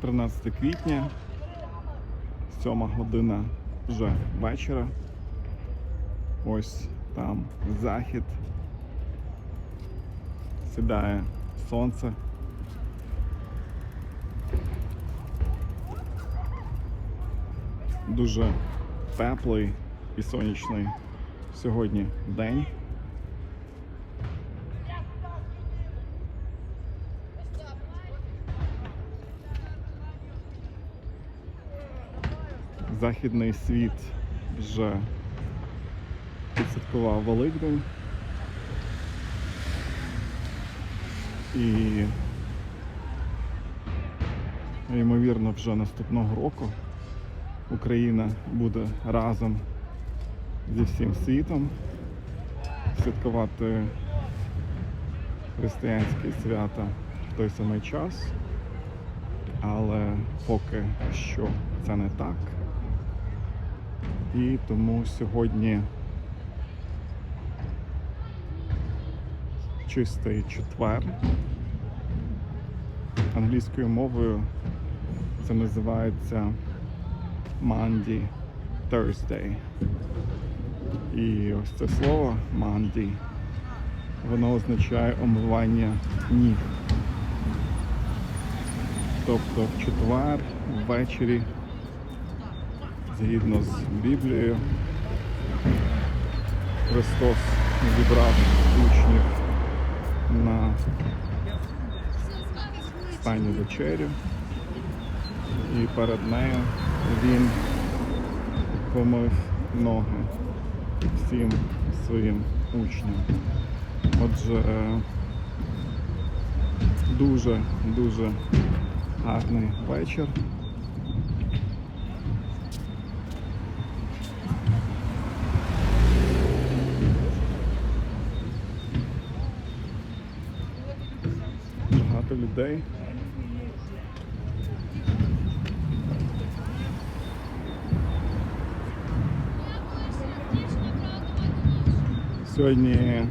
13 квітня, 7 година вже вечора. Ось там захід. Сідає сонце. Дуже теплий і сонячний сьогодні день. Західний світ вже відсвяткував Великдень. І ймовірно вже наступного року Україна буде разом зі всім світом святкувати християнські свята в той самий час. Але поки що це не так. І тому сьогодні чистий четвер. Англійською мовою це називається Monday, Thursday. І ось це слово Monday, воно означає омивання ніг. Тобто в четвер ввечері, згідно з Біблією, Христос зібрав учнів на останню вечерю. І перед нею він помив ноги всім своїм учням. Отже, е, дуже дуже гарний вечір. Багато людей. Сьогодні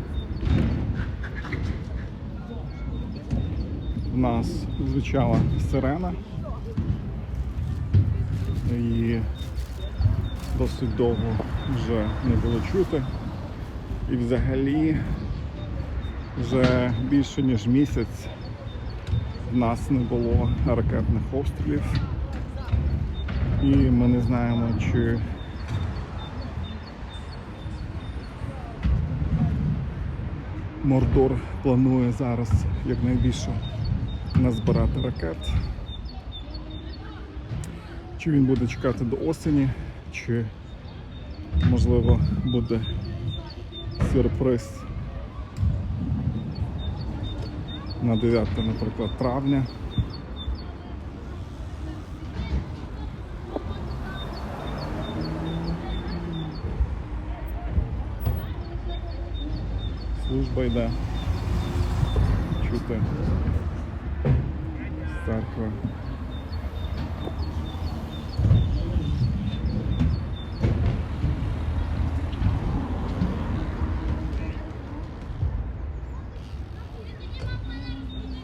в нас звучала сирена. І досить довго вже не було чути. І взагалі вже більше ніж місяць в нас не було ракетних обстрілів. І ми не знаємо, чи Мордор планує зараз якнайбільше назбирати ракет. Чи він буде чекати до осені, чи можливо буде сюрприз на 9, наприклад, травня. Служба йде. Чути з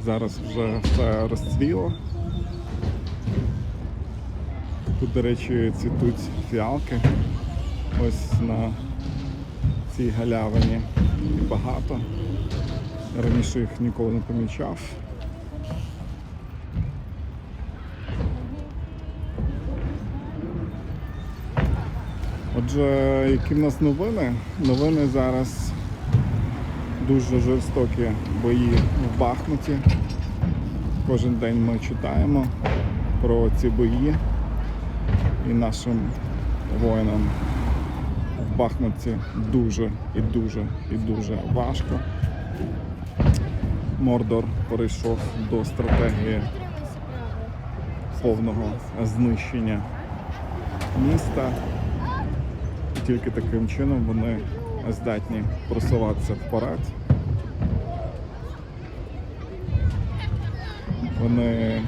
Зараз вже все розцвіло. Тут, до речі, цвітуть фіалки. Ось на цій галявині багато. Раніше їх ніколи не помічав. Отже, які в нас новини? Новини зараз дуже жорстокі бої в Бахмуті. Кожен день ми читаємо про ці бої і нашим воїнам в Бахмуті дуже і дуже і дуже важко. Мордор перейшов до стратегії повного знищення міста. Тільки таким чином вони здатні просуватися вперед. Вони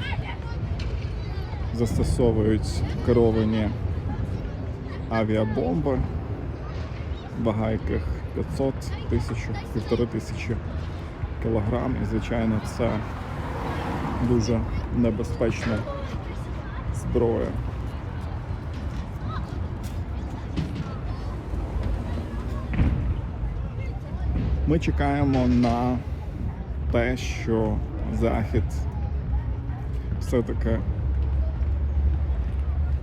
застосовують керовані авіабомби, вага яких 500 тисяч, півтори тисячі кілограм. І, звичайно, це дуже небезпечне зброя. Ми чекаємо на те, що Захід все-таки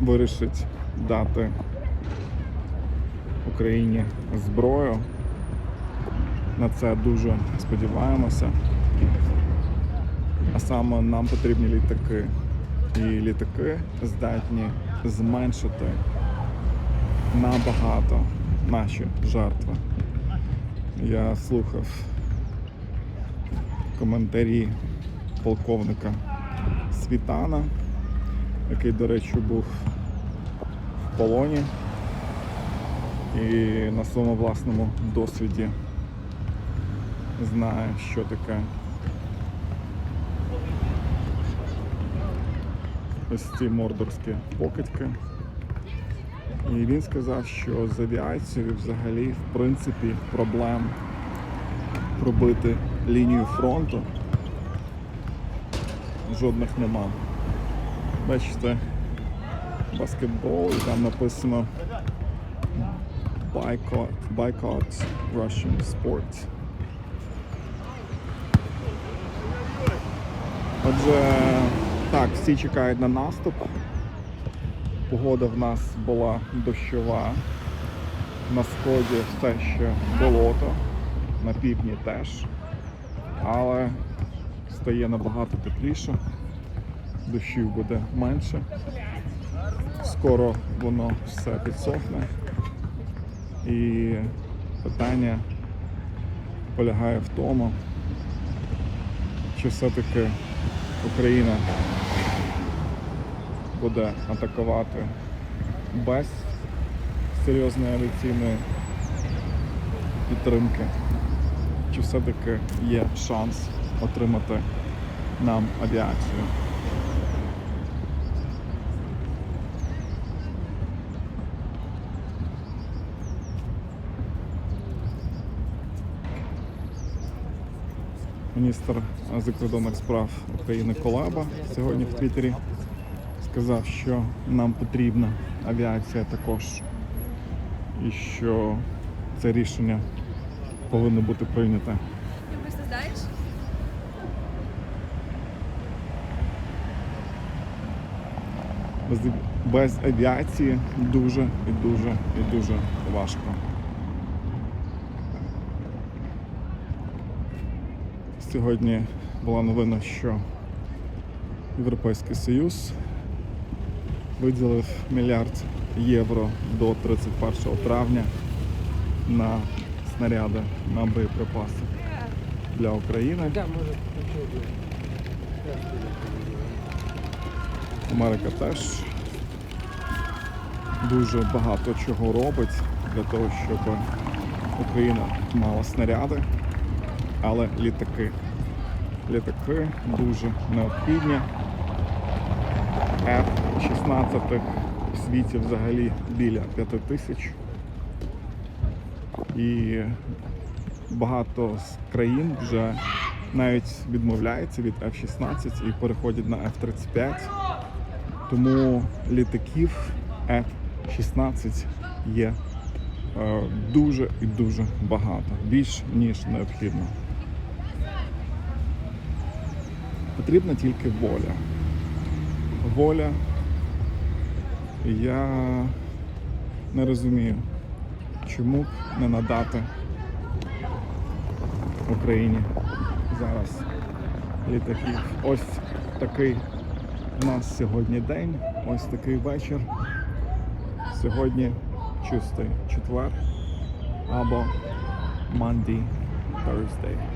вирішить дати Україні зброю. На це дуже сподіваємося. А саме нам потрібні літаки. І літаки здатні зменшити набагато наші жертви. Я слухав коментарі полковника Світана, який, до речі, був в полоні і на своєму власному досвіді знає, що таке ось ці мордорські покидьки. І він сказав, що з авіацією взагалі в принципі проблем пробити лінію фронту жодних нема. Бачите, баскетбол і там написано Boycott, Russian sport. Отже, так, всі чекають на наступ. Погода в нас була дощова. На сході все ще болото, на півдні теж. Але стає набагато тепліше, дощів буде менше. Скоро воно все підсохне. І питання полягає в тому, чи все-таки Україна буде атакувати без серйозної авіаційної підтримки, чи все-таки є шанс отримати нам авіацію. Міністр закордонних справ України Колеба сьогодні в Твіттері сказав, що нам потрібна авіація також, і що це рішення повинно бути прийняте. Ты просто знаешь? Без, без авіації дуже і дуже і дуже важко. Сьогодні була новина, що Європейський Союз виділив мільярд євро до 31 травня на снаряди, на боєприпаси для України. Америка теж дуже багато чого робить для того, щоб Україна мала снаряди, але літаки. Літаки дуже необхідні. F-16 в світі взагалі біля 5 тисяч. І багато з країн вже навіть відмовляються від F-16 і переходять на F-35. Тому літаків F-16 є е, дуже і дуже багато, більш ніж необхідно. Потрібна тільки воля. Воля. Я не розумію, чому б не надати Україні зараз літаків. Ось такий у нас сьогодні день, ось такий вечір. Сьогодні чистий четвер або Monday, Thursday.